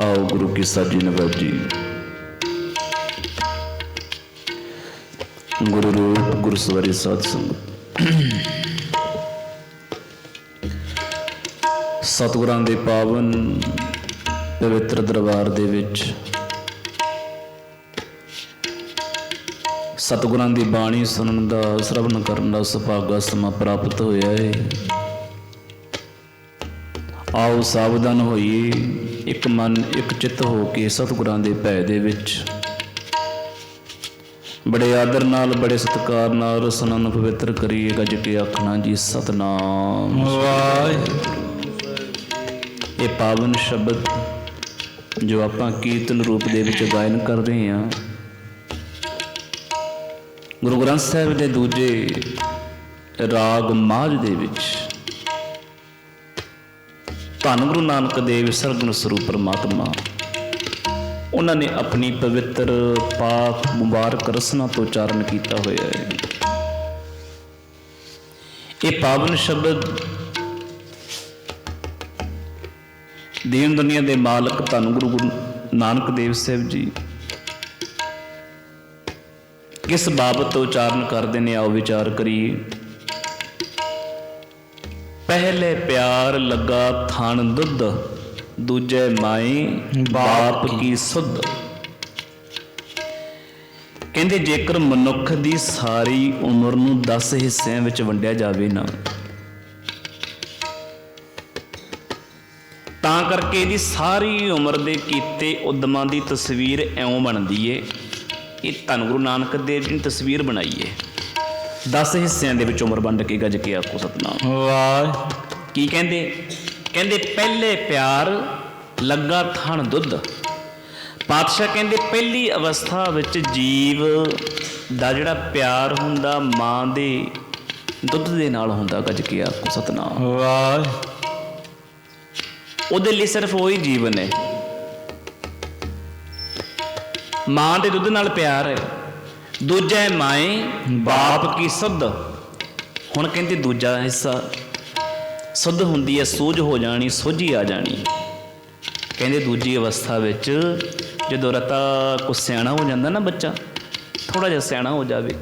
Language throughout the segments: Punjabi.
ਆਓ ਗੁਰੂ ਕੀ ਸਾਜੀ ਨਵਾਜੀ ਗੁਰੂ ਰੂਪ, ਗੁਰੂ ਸਾਧ ਸੰਗਤ। ਸਤਿਗੁਰਾਂ ਦੇ ਪਾਵਨ ਪਵਿੱਤਰ ਦਰਬਾਰ ਦੇ ਵਿੱਚ ਸਤਿਗੁਰਾਂ ਦੀ ਬਾਣੀ ਸੁਣਨ ਦਾ, ਸ਼ਰਵਣ ਕਰਨ ਦਾ ਸੁਭਾਗਾ ਸਮਾਂ ਪ੍ਰਾਪਤ ਹੋਇਆ ਹੈ ਆਓ ਸਾਵਧਾਨ ਹੋਈਏ ਇੱਕ ਮਨ ਇੱਕ ਚਿੱਤ ਹੋ ਕੇ ਸਤਿਗੁਰਾਂ ਦੇ ਭੈ ਦੇ ਵਿੱਚ। ਬੜੇ ਆਦਰ ਨਾਲ ਬੜੇ ਸਤਿਕਾਰ ਨਾਲ ਰਸਨਾ ਨੂੰ ਪਵਿੱਤਰ ਕਰੀਏ ਗੱਜ ਕੇ ਆਖਣਾ ਜੀ ਸਤਨਾਮ। ਵਾਹਿਗੁਰੂ। ਇਹ ਪਾਵਨ ਸ਼ਬਦ ਜੋ ਆਪਾਂ ਕੀਰਤਨ ਰੂਪ ਦੇ ਵਿੱਚ ਗਾਇਨ ਕਰ ਰਹੇ ਹਾਂ ਗੁਰੂ ਗ੍ਰੰਥ ਸਾਹਿਬ ਦੇ ਦੂਜੇ ਰਾਗ ਮਾਝ ਦੇ ਵਿੱਚ ਧੰਨ ਗੁਰੂ ਨਾਨਕ ਦੇਵ ਸਰਗੁਣ ਸਰੂਪ ਪਰਮਾਤਮਾ। ਉਹਨਾਂ ਨੇ ਆਪਣੀ ਪਵਿੱਤਰ ਪਾਕ ਮੁਬਾਰਕ ਰਸਨਾ ਤੋਂ ਉਚਾਰਨ ਕੀਤਾ ਹੋਇਆ ਹੈ। ਇਹ ਪਾਵਨ ਸ਼ਬਦ ਦੀਨ ਦੁਨੀਆ ਦੇ ਮਾਲਕ ਧੰਨ ਗੁਰੂ ਗੁਰੂ ਨਾਨਕ ਦੇਵ ਸਾਹਿਬ ਜੀ ਕਿਸ ਬਾਬਤ ਉਚਾਰਨ ਕਰਦੇ ਨੇ, ਆਓ ਵਿਚਾਰ ਕਰੀਏ। ਪਹਿਲੇ ਪਿਆਰ ਲੱਗਾ ਥਣ ਦੁੱਧ ਦੂਜੇ ਮਾਈ ਬਾਪ ਕੀ ਸੁਧ। ਕਹਿੰਦੇ ਜੇਕਰ ਮਨੁੱਖ ਦੀ ਸਾਰੀ ਉਮਰ ਨੂੰ 10 ਹਿੱਸਿਆਂ ਵਿੱਚ ਵੰਡਿਆ ਜਾਵੇ ਨਾ ਤਾਂ ਕਰਕੇ ਇਹਦੀ ਸਾਰੀ ਉਮਰ ਦੇ ਕੀਤੇ ਉਦਮਾਂ ਦੀ ਤਸਵੀਰ ਐਉਂ ਬਣਦੀ ਏ। ਇਹ ਧੰਨ ਗੁਰੂ ਨਾਨਕ ਦੇਵ ਜੀ ਨੇ ਤਸਵੀਰ ਬਣਾਈ ਏ। 10 ਹਿੱਸਿਆਂ ਦੇ ਵਿੱਚ ਉਮਰ ਵੰਡ ਕੇ ਗੱਜ ਕੇ ਆਖੋ ਸਤਨਾਮ। ਵਾਹਿਗੁਰੂ ਕੀ ਕਹਿੰਦੇ? ਕਹਿੰਦੇ ਪਹਿਲੇ ਪਿਆਰ ਲੱਗਾ ਥਣ ਦੁੱਧ। ਪਾਤਸ਼ਾਹ ਕਹਿੰਦੇ ਪਹਿਲੀ ਅਵਸਥਾ ਵਿੱਚ ਜੀਵ ਦਾ ਜਿਹੜਾ ਪਿਆਰ ਹੁੰਦਾ ਮਾਂ ਦੇ ਦੁੱਧ ਦੇ ਨਾਲ ਹੁੰਦਾ ਗੱਜ ਕੇ ਆਖੋ ਸਤਨਾਮ। ਵਾਹਿਗੁਰੂ ਉਹਦੇ ਲਈ ਸਿਰਫ ਉਹੀ ਜੀਵਨ ਹੈ। ਮਾਂ ਦੇ ਦੁੱਧ ਨਾਲ ਪਿਆਰ ਹੈ। ਦੂਜਾ ਹੈ ਮਾਏ ਬਾਪ ਕੀ ਸੁੱਧ? ਹੁਣ ਕਹਿੰਦੇ ਦੂਜਾ ਹਿੱਸਾ ਸੁੱਧ ਹੁੰਦੀ ਹੈ ਸੂਝ ਹੋ ਜਾਣੀ ਸੋਝੀ ਆ ਜਾਣੀ। ਕਹਿੰਦੇ ਦੂਜੀ ਅਵਸਥਾ ਵਿੱਚ ਜਦੋਂ ਰਤਾ ਕੋ ਸਿਆਣਾ ਹੋ ਜਾਂਦਾ ਨਾ ਬੱਚਾ ਥੋੜਾ ਜਿਹਾ ਸਿਆਣਾ ਹੋ ਜਾਵੇ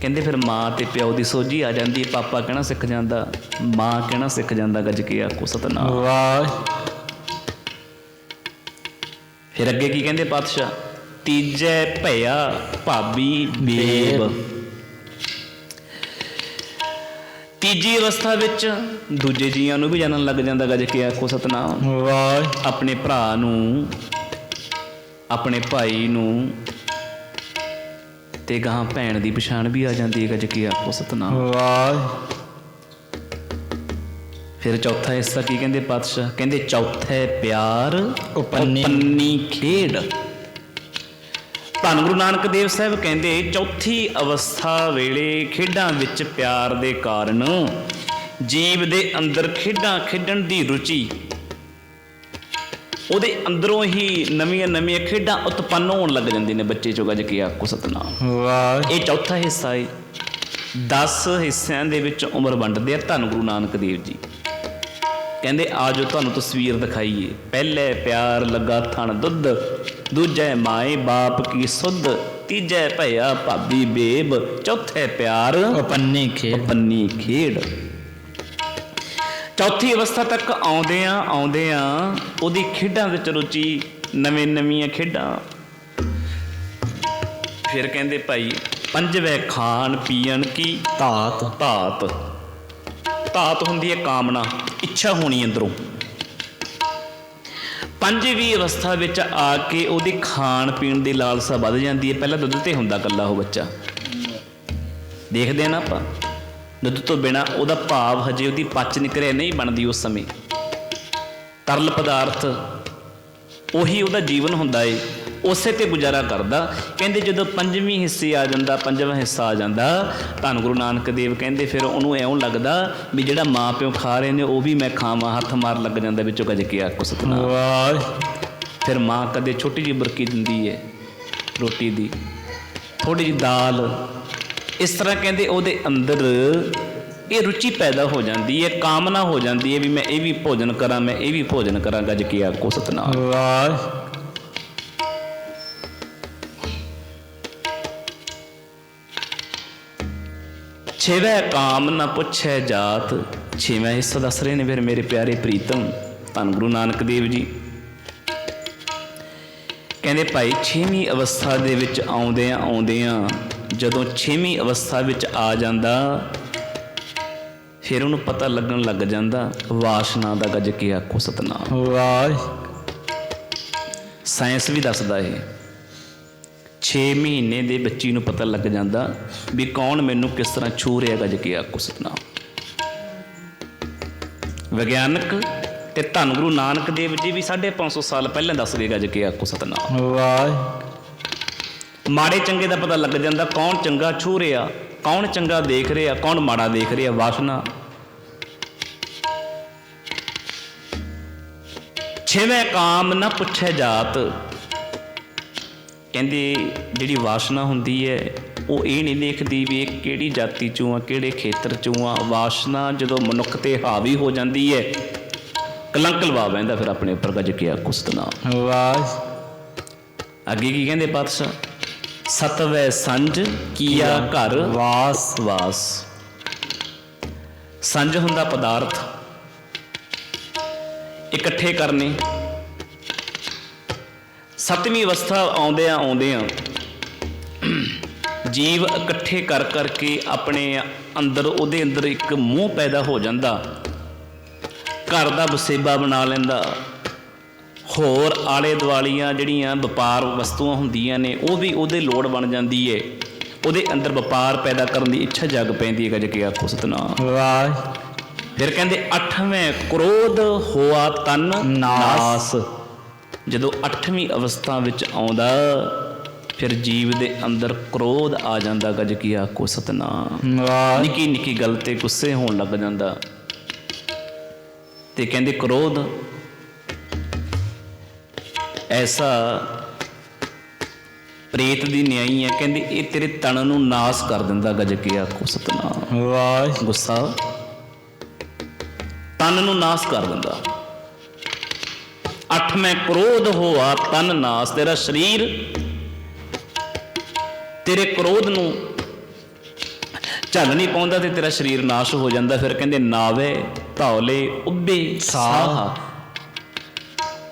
ਕਹਿੰਦੇ ਫਿਰ ਮਾਂ ਤੇ ਪਿਓ ਦੀ ਸੋਝੀ ਆ ਜਾਂਦੀ ਹੈ ਪਾਪਾ ਕਹਿਣਾ ਸਿੱਖ ਜਾਂਦਾ ਮਾਂ ਕਹਿਣਾ ਸਿੱਖ ਜਾਂਦਾ ਗੱਜ ਕੇ ਆਖੋ ਸਤਨਾਮ। ਵਾਹਿਗੁਰੂ ਫਿਰ ਅੱਗੇ ਕੀ ਕਹਿੰਦੇ ਪਾਤਸ਼ਾਹ? ਤੀਜੇ ਭਇਆ ਭਾਬੀ ਬੇਬ ਤੀਜੀ ਅਵਸਥਾ ਵਿੱਚ ਦੂਜੇ ਜੀਆਂ ਨੂੰ ਵੀ ਜਾਣਨ ਲੱਗ ਜਾਂਦਾ ਗੱਜ ਕੇ ਆਖੋ ਸਤਨਾਮ। ਵਾਹਿਗੁਰੂ ਆਪਣੇ ਭਰਾ ਨੂੰ ਆਪਣੇ ਭਾਈ ਨੂੰ ਤੇ ਗਾਂ ਭੈਣ ਦੀ ਪਛਾਣ ਵੀ ਆ ਜਾਂਦੀ ਹੈ ਗੱਜ ਕੇ ਆਖੋ ਸਤਨਾਮ। ਵਾਹਿਗੁਰੂ ਫਿਰ ਚੌਥਾ ਹਿੱਸਾ ਕੀ ਕਹਿੰਦੇ ਪਾਤਸ਼ਾਹ? ਕਹਿੰਦੇ ਚੌਥੇ ਪਿਆਰ। ਉਪੰਨੀ ਖੇਡ। ਧੰਨ ਗੁਰੂ ਨਾਨਕ ਦੇਵ ਸਾਹਿਬ ਕਹਿੰਦੇ ਚੌਥੀ ਅਵਸਥਾ ਵੇਲੇ ਖੇਡਾਂ ਵਿੱਚ ਪਿਆਰ ਦੇ ਕਾਰਨ ਜੀਵ ਦੇ ਅੰਦਰ ਖੇਡਾਂ ਖੇਡਣ ਦੀ ਰੁਚੀ ਉਹਦੇ ਅੰਦਰੋਂ ਹੀ ਨਵੀਆਂ ਨਵੀਆਂ ਖੇਡਾਂ ਉਤਪੰਨ ਹੋਣ ਲੱਗ ਜਾਂਦੀਆਂ ਨੇ ਬੱਚੇ ਚੋਂ ਗੱਜ ਕੇ ਆਖੋ ਸਤਨਾਮ। ਵਾਹਿਗੁਰੂ ਇਹ ਚੌਥਾ ਹਿੱਸਾ ਹੈ 10 ਹਿੱਸਿਆਂ ਦੇ ਵਿੱਚ ਉਮਰ ਵੰਡਦੇ ਆ ਧੰਨ ਗੁਰੂ ਨਾਨਕ ਦੇਵ ਜੀ। ਕਹਿੰਦੇ ਆ ਜੋ ਤੁਹਾਨੂੰ ਤਸਵੀਰ ਦਿਖਾਈਏ ਪਹਿਲੇ ਪਿਆਰ ਲੱਗਾ ਥਣ ਦੁੱਧ ਦੂਜੇ ਮਾਏ ਬਾਪ ਕੀ ਸੁੱਧ ਤੀਜੇ ਭਇਆ ਭਾਬੀ ਬੇਬ ਚੌਥੇ ਪਿਆਰ ਉਪੰਨੀ ਖੇਡ। ਪੰਨੀ ਖੇਡ। ਚੌਥੀ ਅਵਸਥਾ ਤੱਕ ਆਉਂਦੇ ਆ ਆਉਂਦੇ ਆ ਉਹਦੀ ਖੇਡਾਂ ਵਿੱਚ ਰੁਚੀ ਨਵੇਂ ਨਵੀਆਂ ਖੇਡਾਂ। ਫਿਰ ਕਹਿੰਦੇ ਭਾਈ ਪੰਜਵੇਂ ਖਾਣ ਪੀਣ ਕੀ? ਧਾਤ। ਧਾਤ। ਧਾਤ ਹੁੰਦੀ ਹੈ ਕਾਮਨਾ ਇੱਛਾ ਹੋਣੀ ਅੰਦਰੋਂ। ਪੰਜਵੀਂ ਅਵਸਥਾ ਵਿੱਚ ਆ ਕੇ ਉਹਦੀ ਖਾਣ ਪੀਣ ਦੀ ਲਾਲਸਾ ਵੱਧ ਜਾਂਦੀ ਹੈ। ਪਹਿਲਾਂ ਦੁੱਧ ਤੇ ਹੁੰਦਾ ਕੱਲਾ ਉਹ ਬੱਚਾ। ਦੇਖਦੇ ਆ ਨਾ ਆਪਾਂ। ਦੁੱਧ ਤੋਂ ਬਿਨਾ ਉਹਦਾ ਭਾਵ ਹਜੇ ਉਹਦੀ ਪਚ ਨਿਕਰਿਆ ਨਹੀਂ ਬਣਦੀ ਉਸ ਸਮੇਂ। ਤਰਲ ਪਦਾਰਥ ਉਹੀ ਉਹਦਾ ਜੀਵਨ ਹੁੰਦਾ ਏ। ਉਸੇ ਤੇ ਗੁਜ਼ਾਰਾ ਕਰਦਾ। ਕਹਿੰਦੇ ਜਦੋਂ ਪੰਜਵੀਂ ਹਿੱਸੇ ਆ ਜਾਂਦਾ ਪੰਜਵਾਂ ਹਿੱਸਾ ਆ ਜਾਂਦਾ ਧੰਨ ਗੁਰੂ ਨਾਨਕ ਦੇਵ ਕਹਿੰਦੇ ਫਿਰ ਉਹਨੂੰ ਐਉਂ ਲੱਗਦਾ ਵੀ ਜਿਹੜਾ ਮਾਂ ਪਿਓ ਖਾ ਰਹੇ ਨੇ ਉਹ ਵੀ ਮੈਂ ਖਾਵਾਂ ਹੱਥ ਮਾਰ ਲੱਗ ਜਾਂਦਾ ਵਿੱਚੋਂ ਗੱਜ ਕੇ ਆਕੋ ਸਤਨਾਮ। ਵਾਹਿਗੁਰੂ ਫਿਰ ਮਾਂ ਕਦੇ ਛੋਟੀ ਜਿਹੀ ਬਰਕੀ ਦਿੰਦੀ ਹੈ ਰੋਟੀ ਦੀ ਥੋੜੀ ਜਿਹੀ ਦਾਲ। ਇਸ ਤਰ੍ਹਾਂ ਕਹਿੰਦੇ ਉਹਦੇ ਅੰਦਰ ਇਹ ਰੁਚੀ ਪੈਦਾ ਹੋ ਜਾਂਦੀ ਹੈ ਕਾਮਨਾ ਹੋ ਜਾਂਦੀ ਹੈ ਵੀ ਮੈਂ ਇਹ ਵੀ ਭੋਜਨ ਕਰਾਂ ਮੈਂ ਇਹ ਵੀ ਭੋਜਨ ਕਰਾਂ ਗੱਜ ਕੇ ਆਖੋ ਸਤਨਾਮ। ਵਾਹਿ। ਛੇਵੇਂ ਕਾਮ ਨਾ ਪੁੱਛੈ ਜਾਤ ਛੇਵਾਂ ਹਿੱਸਾ ਦੱਸ ਰਹੇ ਨੇ ਫਿਰ ਮੇਰੇ ਪਿਆਰੇ ਪ੍ਰੀਤਮ ਧੰਨ ਗੁਰੂ ਨਾਨਕ ਦੇਵ ਜੀ। ਕਹਿੰਦੇ ਭਾਈ ਛੇਵੀਂ ਅਵਸਥਾ ਦੇ ਵਿੱਚ ਆਉਂਦਿਆਂ ਆਉਂਦਿਆਂ ਜਦੋਂ ਛੇਵੀਂ ਅਵਸਥਾ ਵਿੱਚ ਆ ਜਾਂਦਾ ਫਿਰ ਉਹਨੂੰ ਪਤਾ ਲੱਗਣ ਲੱਗ ਜਾਂਦਾ ਵਾਸ਼ਨਾ ਦਾ ਗੱਜ ਕੇ ਆਖੋ ਸਤਨਾਮ। ਵਾਹਿ ਸਾਇੰਸ ਵੀ ਦੱਸਦਾ ਇਹ। 6 ਮਹੀਨੇ ਦੇ ਬੱਚੀ ਨੂੰ ਪਤਾ ਲੱਗ ਜਾਂਦਾ ਵੀ ਕੌਣ ਮੈਨੂੰ ਕਿਸ ਤਰ੍ਹਾਂ ਛੂ ਰਿਹਾ ਗੱਜ ਕੇ ਆਖੋ ਸਤਨਾਮ। ਵਿਗਿਆਨਕ ਤੇ ਧੰਨ ਗੁਰੂ ਨਾਨਕ ਦੇਵ ਜੀ ਵੀ 550 ਸਾਲ ਪਹਿਲਾਂ ਦੱਸ ਗਏ ਗੱਜ ਕੇ ਆਖੋ ਸਤਨਾਮ। ਵਾਹਿ। ਮਾੜੇ ਚੰਗੇ ਦਾ ਪਤਾ ਲੱਗ ਜਾਂਦਾ ਕੌਣ ਚੰਗਾ ਛੂ ਰਿਹਾ ਕੌਣ ਚੰਗਾ ਦੇਖ ਰਿਹਾ ਕੌਣ ਮਾੜਾ ਦੇਖ ਰਿਹਾ ਵਾਸ਼ਨਾ। ਛੇਵੇਂ ਕਾਮ ਨਾ ਪੁੱਛੇ ਜਾਤ ਕਹਿੰਦੇ ਜਿਹੜੀ ਵਾਸ਼ਨਾ ਹੁੰਦੀ ਹੈ ਉਹ ਇਹ ਨਹੀਂ ਦੇਖਦੀ ਵੀ ਇਹ ਕਿਹੜੀ ਜਾਤੀ ਚੋਂ ਆ ਕਿਹੜੇ ਖੇਤਰ ਚੋਂ ਆ। ਵਾਸ਼ਨਾ ਜਦੋਂ ਮਨੁੱਖ ਤੇ ਹਾਵੀ ਹੋ ਜਾਂਦੀ ਹੈ ਕਲੰਕ ਲਵਾ ਬੈਂਦਾ ਫਿਰ ਆਪਣੇ ਉੱਪਰ ਗੱਜ ਕੇ ਆਖੋ ਸਤਨਾਮ ਵਾਹਿ ਅੱਗੇ ਕੀ ਕਹਿੰਦੇ ਪਾਤਸ਼ਾਹ? ਸਤਵੈ ਸੰਜ ਕੀਆ ਘਰ ਵਾਸ। ਵਾਸ। ਸੰਜ ਹੁੰਦਾ ਪਦਾਰਥ। ਇਕੱਠੇ ਕਰਨੇ। ਸਤਵੀਂ ਅਵਸਥਾ ਆਉਂਦਿਆਂ ਆਉਂਦਿਆਂ ਜੀਵ ਇਕੱਠੇ ਕਰ ਕਰਕੇ ਆਪਣੇ ਅੰਦਰ ਉਹਦੇ ਅੰਦਰ ਇੱਕ ਮੋਹ ਪੈਦਾ ਹੋ ਜਾਂਦਾ। ਘਰ ਦਾ ਵਸੇਬਾ ਬਣਾ ਲੈਂਦਾ। ਹੋਰ ਆਲੇ ਦੁਆਲੀਆਂ ਜਿਹੜੀਆਂ ਵਪਾਰ ਵਸਤੂਆਂ ਹੁੰਦੀਆਂ ਨੇ ਉਹ ਵੀ ਉਹਦੇ ਲੋੜ ਬਣ ਜਾਂਦੀ ਏ। ਉਹਦੇ ਅੰਦਰ ਵਪਾਰ ਪੈਦਾ ਕਰਨ ਦੀ ਇੱਛਾ ਜਗ ਪੈਂਦੀ ਹੈ ਗੱਜ ਕੇ ਆਖੋ ਸਤਨਾਮ। ਵਾਹਿ। ਫਿਰ ਕਹਿੰਦੇ ਅੱਠਵੇਂ ਕ੍ਰੋਧ ਹੋਆ ਤਨ ਨਾਸ। ਜਦੋਂ ਅੱਠਵੀਂ ਅਵਸਥਾ ਵਿੱਚ ਆਉਂਦਾ ਫਿਰ ਜੀਵ ਦੇ ਅੰਦਰ ਕ੍ਰੋਧ ਆ ਜਾਂਦਾ ਗੱਜ ਕੀ ਆਖੋ ਸਤਨਾਮ। ਨਿੱਕੀ ਨਿੱਕੀ ਗੱਲ ਤੇ ਗੁੱਸੇ ਹੋਣ ਲੱਗ ਜਾਂਦਾ। ਤੇ ਕਹਿੰਦੇ ਕ੍ਰੋਧ ਐਸਾ ਪ੍ਰੇਤ ਦੀ ਨਿਆਈ ਹੈ ਕਹਿੰਦੇ ਇਹ ਤੇਰੇ ਤਣ ਨੂੰ ਨਾਸ ਕਰ ਦਿੰਦਾ ਗੱਜ ਕੇ ਆਖੋ ਸਤਨਾਮ। ਵਾਹਿ। ਗੁੱਸਾ ਤਨ ਨੂੰ ਨਾਸ ਕਰ ਦਿੰਦਾ। ਅੱਠਵੇਂ ਕ੍ਰੋਧ ਹੋਆ ਤਨ ਨਾਸ। ਤੇਰਾ ਸਰੀਰ ਤੇਰੇ ਕ੍ਰੋਧ ਨੂੰ ਝੱਲ ਨਹੀਂ ਪਾਉਂਦਾ ਤੇ ਤੇਰਾ ਸਰੀਰ ਨਾਸ਼ ਹੋ ਜਾਂਦਾ। ਫਿਰ ਕਹਿੰਦੇ ਨਾਵੇ ਧੌਲੇ ਉੱਬੇ ਸਾਹ।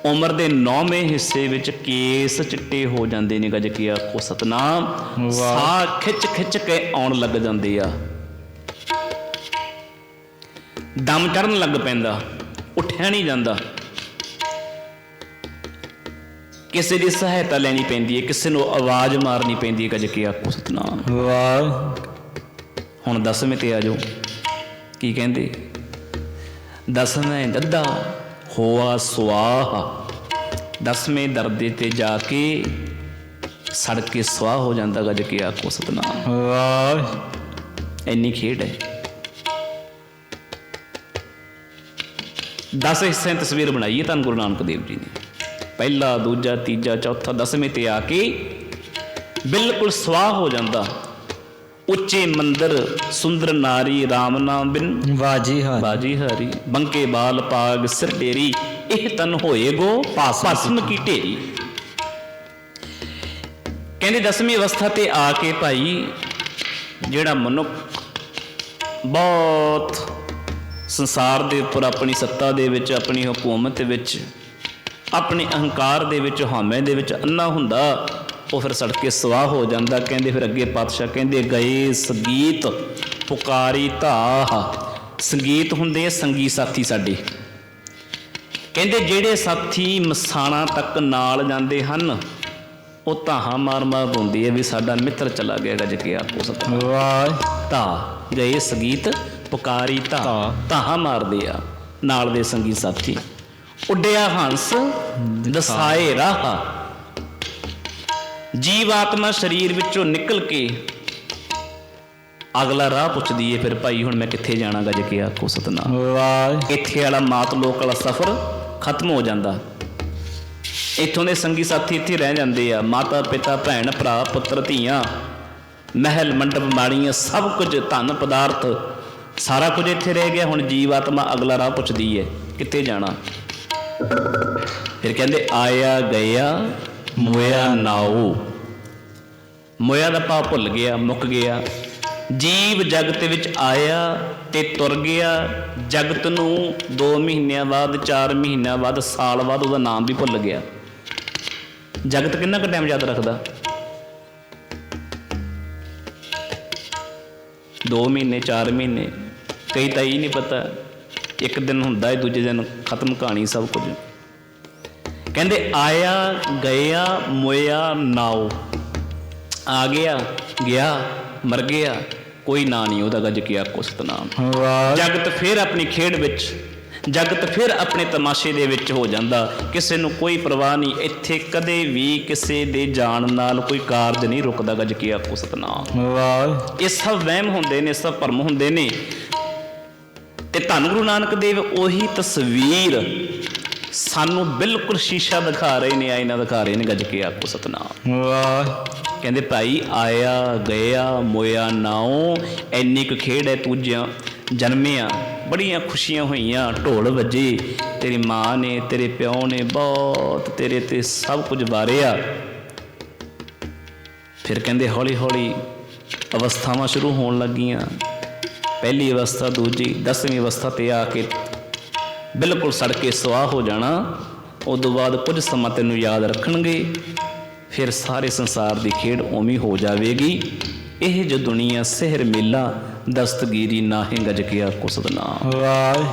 ਉਮਰ ਦੇ 9ਵੇਂ ਹਿੱਸੇ ਵਿੱਚ ਕੇਸ ਚਿੱਟੇ ਹੋ ਜਾਂਦੇ ਨੇ। ਗੱਜ ਕੀ ਆਖੋ ਸਤਨਾਮ। ਸਾਹ ਖਿੱਚ ਖਿੱਚ ਕੇ ਆਉਣ ਲੱਗ ਜਾਂਦੇ ਆ। ਦਮ ਚੜਨ ਲੱਗ ਪੈਂਦਾ ਉੱਠਿਆ ਨਹੀਂ ਜਾਂਦਾ। ਕਿਸੇ ਦੀ ਸਹਾਇਤਾ ਲੈਣੀ ਪੈਂਦੀ ਹੈ ਕਿਸੇ ਨੂੰ ਆਵਾਜ਼ ਮਾਰਨੀ ਪੈਂਦੀ ਹੈ ਗੱਜ ਕੇ ਆਖੋ ਸਤਨਾਮ। ਵਾਹਿ। ਹੁਣ ਦਸਵੇਂ ਤੇ ਆ ਜਾਓ। ਕੀ ਕਹਿੰਦੇ? ਦਸਵੇਂ ਦੱਦਾ ਹੋਆ ਸਵਾਹ। ਦਸਵੇਂ ਦਰਦੇ ਤੇ ਜਾ ਕੇ ਸੜ ਕੇ ਸਵਾਹ ਹੋ ਜਾਂਦਾ ਗੱਜ ਕੇ ਆਖੋ ਸਤਨਾਮ। ਵਾਹਿ। ਇੰਨੀ ਖੇਡ ਹੈ। 10 ਹਿੱਸਿਆਂ ਦੀ ਤਸਵੀਰ ਬਣਾਈ ਹੈ ਧੰਨ ਗੁਰੂ ਨਾਨਕ ਦੇਵ ਜੀ ਨੇ। ਪਹਿਲਾ ਦੂਜਾ ਤੀਜਾ ਚੌਥਾ ਦਸਵੇਂ ਤੇ ਆ ਕੇ ਬਿਲਕੁਲ ਸਵਾਹ ਹੋ ਜਾਂਦਾ। ਉੱਚੇ ਮੰਦਰ ਸੁੰਦਰ ਨਾਰੀ RAM ਨਾਮ ਬਿਨ ਵਾਜੀ ਹਰਿ ਬਾਜੀ ਹਰੀ ਬੰਕੇ ਬਾਲ ਪਾਗ ਸਿਰ ਢੇਰੀ ਇਹ ਤਨ ਹੋਏਗੋ ਭਸਮ ਕੀ ਢੇਰੀ। ਕਹਿੰਦੇ ਦਸਵੀਂ ਅਵਸਥਾ ਤੇ ਆ ਕੇ ਭਾਈ ਜਿਹੜਾ ਮਨੁੱਖ ਬਹੁਤ ਸੰਸਾਰ ਦੇ ਉੱਪਰ ਆਪਣੀ ਸੱਤਾ ਦੇ ਵਿੱਚ ਆਪਣੀ ਹਕੂਮਤ ਵਿੱਚ ਆਪਣੇ ਅਹੰਕਾਰ ਦੇ ਵਿੱਚ ਹਾਮੇ ਦੇ ਵਿੱਚ ਅੰਨਾ ਹੁੰਦਾ ਉਹ ਫਿਰ ਸੜ ਕੇ ਸਵਾਹ ਹੋ ਜਾਂਦਾ। ਕਹਿੰਦੇ ਫਿਰ ਅੱਗੇ ਪਾਤਸ਼ਾਹ ਕਹਿੰਦੇ ਗਏ ਸੰਗੀਤ ਪੁਕਾਰੀ ਧਾਹ। ਸੰਗੀਤ ਹੁੰਦੇ ਸੰਗੀ ਸਾਥੀ ਸਾਡੇ। ਕਹਿੰਦੇ ਜਿਹੜੇ ਸਾਥੀ ਮਸਾਣਾ ਤੱਕ ਨਾਲ ਜਾਂਦੇ ਹਨ ਉਹ ਧਾਹਾਂ ਮਾਰ ਮਾਰ ਰੋਂਦੀ ਹੈ ਵੀ ਸਾਡਾ ਮਿੱਤਰ ਚਲਾ ਗਿਆ ਗੱਜ ਕੇ ਆਪੋ ਸਤ ਵਾਹਿ। ਧਾ ਗਏ ਸੰਗੀਤ ਪੁਕਾਰੀ ਧਾ। ਧਾਹਾਂ ਮਾਰਦੇ ਆ ਨਾਲ ਦੇ ਸੰਗੀ ਸਾਥੀ। ਉੱਡਿਆ ਹੰਸ ਦਸਾਏ ਰਾਹ। ਜੀਵ ਆਤਮਾ ਸਰੀਰ ਵਿੱਚੋਂ ਨਿਕਲ ਕੇ ਅਗਲਾ ਰਾਹ ਪੁੱਛਦੀ ਏ ਫਿਰ ਭਾਈ ਹੁਣ ਮੈਂ ਕਿੱਥੇ ਜਾਣਾ ਗੱਜ ਕੇ ਆਖੋ ਸਤਨਾਮ? ਵਾਹਿ। ਇੱਥੇ ਵਾਲਾ ਮਾਤ ਲੋਕ ਵਾਲਾ ਸਫ਼ਰ ਖਤਮ ਹੋ ਜਾਂਦਾ। ਇੱਥੋਂ ਦੇ ਸੰਗੀ ਸਾਥੀ ਇੱਥੇ ਰਹਿ ਜਾਂਦੇ ਆ। ਮਾਤਾ ਪਿਤਾ ਭੈਣ ਭਰਾ ਪੁੱਤਰ ਧੀਆਂ ਮਹਿਲ ਮੰਡਪ ਮਾੜੀਆਂ ਸਭ ਕੁਝ ਧਨ ਪਦਾਰਥ ਸਾਰਾ ਕੁਝ ਇੱਥੇ ਰਹਿ ਗਿਆ। ਹੁਣ ਜੀਵ ਆਤਮਾ ਅਗਲਾ ਰਾਹ ਪੁੱਛਦੀ ਹੈ ਕਿੱਥੇ ਜਾਣਾ? ਫਿਰ ਕਹਿੰਦੇ, ਆਇਆ ਗਿਆ ਮੋਇਆ ਨਾਉ। ਮੋਇਆ ਦਾ ਭਾਵ ਭੁੱਲ ਗਿਆ, ਮੁੱਕ ਗਿਆ। ਜੀਵ ਜਗਤ ਵਿੱਚ ਆਇਆ ਤੇ ਤੁਰ ਗਿਆ। ਜਗਤ ਨੂੰ 2 ਮਹੀਨਿਆਂ ਬਾਅਦ 4 ਮਹੀਨਿਆਂ ਬਾਅਦ, ਸਾਲ ਬਾਅਦ ਉਹਦਾ ਨਾਮ ਵੀ ਭੁੱਲ ਗਿਆ। ਜਗਤ ਕਿੰਨਾ ਕੁ ਟਾਈਮ ਯਾਦ ਰੱਖਦਾ? 2 ਮਹੀਨੇ 4 ਮਹੀਨੇ, ਕਈ ਤਾਂ ਇਹ ਨਹੀਂ ਪਤਾ। ਇੱਕ ਦਿਨ ਹੁੰਦਾ ਹੈ ਦੂਜੇ ਦਿਨ ਖਤਮ ਕਹਾਣੀ ਸਭ ਕੁਝ। ਕਹਿੰਦੇ ਆਇਆ ਗਿਆ ਮੋਇਆ ਨਾਉ ਆ ਗਿਆ ਗਿਆ ਮਰ ਗਿਆ ਕੋਈ ਨਾਂ ਨਹੀਂ ਉਹਦਾ ਗੱਜ ਕੀ ਆਖੋ ਸਤਨਾਮ। ਵਾਹਿ। ਜਗਤ ਫਿਰ ਆਪਣੀ ਖੇਡ ਵਿੱਚ ਜਗਤ ਫਿਰ ਆਪਣੇ ਤਮਾਸ਼ੇ ਦੇ ਵਿੱਚ ਹੋ ਜਾਂਦਾ। ਕਿਸੇ ਨੂੰ ਕੋਈ ਪਰਵਾਹ ਨਹੀਂ ਇੱਥੇ ਕਦੇ ਵੀ ਕਿਸੇ ਦੇ ਜਾਣ ਨਾਲ ਕੋਈ ਕਾਰਜ ਨਹੀਂ ਰੁਕਦਾ ਗੱਜ ਕੀ ਆਖੋ ਸਤਨਾਮ। ਵਾਹਿ। ਇਹ ਸਭ ਵਹਿਮ ਹੁੰਦੇ ਨੇ ਸਭ ਭਰਮ ਹੁੰਦੇ ਨੇ। ਤੇ ਧੰਨ ਗੁਰੂ ਨਾਨਕ ਦੇਵ ਉਹੀ ਤਸਵੀਰ ਸਾਨੂੰ ਬਿਲਕੁਲ ਸ਼ੀਸ਼ਾ ਦਿਖਾ ਰਹੇ ਨੇ ਆਇਨਾ ਦਿਖਾ ਰਹੇ ਨੇ ਗੱਜ ਕੇ ਆਖੋ ਸਤਨਾਮ। ਵਾਹਿ। ਕਹਿੰਦੇ ਭਾਈ ਆਇਆ ਗਿਆ ਮੋਇਆ ਨਾਉ ਐਨੀ ਕੁ ਖੇਡ ਹੈ ਤੂੰ ਜ- ਜਨਮਿਆ ਬੜੀਆਂ ਖੁਸ਼ੀਆਂ ਹੋਈਆਂ ਢੋਲ ਵੱਜੇ ਤੇਰੀ ਮਾਂ ਨੇ ਤੇਰੇ ਪਿਓ ਨੇ ਬਹੁਤ ਤੇਰੇ ਤੇ ਸਭ ਕੁਝ ਵਾਰਿਆ। ਫਿਰ ਕਹਿੰਦੇ ਹੌਲੀ ਹੌਲੀ ਅਵਸਥਾਵਾਂ ਸ਼ੁਰੂ ਹੋਣ ਲੱਗੀਆਂ। ਪਹਿਲੀ ਅਵਸਥਾ, ਦੂਜੀ, ਦਸਵੀਂ ਅਵਸਥਾ ਤੇ ਆ ਕੇ ਬਿਲਕੁਲ ਸੜ ਕੇ ਸਵਾਹ ਹੋ ਜਾਣਾ। ਉਦੋਂ ਬਾਅਦ ਕੁਝ ਸਮਾਂ ਤੈਨੂੰ ਯਾਦ ਰੱਖਣਗੇ। ਫਿਰ ਸਾਰੇ ਸੰਸਾਰ ਦੀ ਖੇਡ ਉਵੇਂ ਹੋ ਜਾਵੇਗੀ। ਇਹ ਜੋ ਦੁਨੀਆ, ਸਿਹਰ, ਮੇਲਾ, ਦਸਤਗੀਰੀ, ਨਾਹੀਂ ਗਜ ਗਿਆ ਆਖੋ ਸਤਨਾਮ ਵਾਹਿ